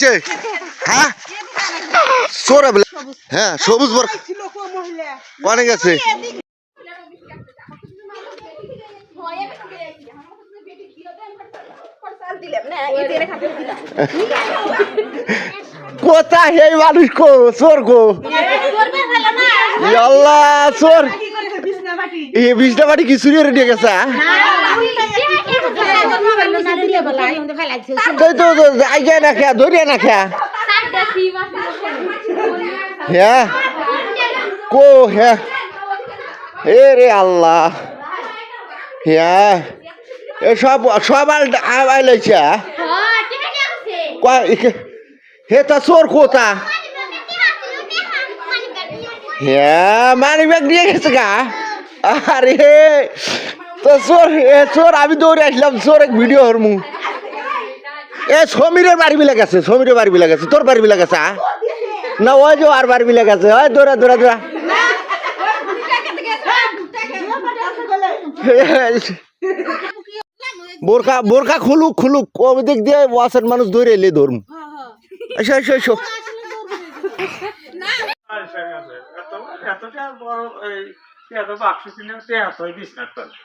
কে হ্যাঁ? চোর বলে হ্যাঁ সবুজ বর কনে গেছে কোথায় এই মানুষ কো? চোর কো? আল্লাহ চোর। বাড়ি কি চুরি নিয়ে গেছে হ্যাঁ? তুই তো আই না খেয়া, ধরিয়া হ্যাঁ? কো হ্যাঁ? এ রে আল্লাহ। হ্যাঁ? এ সব সব আই লাইছে হে তা চোর কোথা? হ্যাঁ মানি ব্যাগ নিয়ে গেছে গা? আরে তো চোর, এ চোর, আমি দৌড়ে আসলাম, চোর এক ভিডিও হরমু এ সমীরের বাড়ি গেছে সমীরের বাড়ি বিলে তোর না, ওই যে আর বাড়ি বিলে ওই দৌড়া দৌড়া দৌড়া। বোরখা বোরখা খুলুক খুলুক দিক দিয়ে ওয়াসের মানুষ ধরে এলে ধরম। এসো এসো এত বড়, এই, এত বিছনার তলে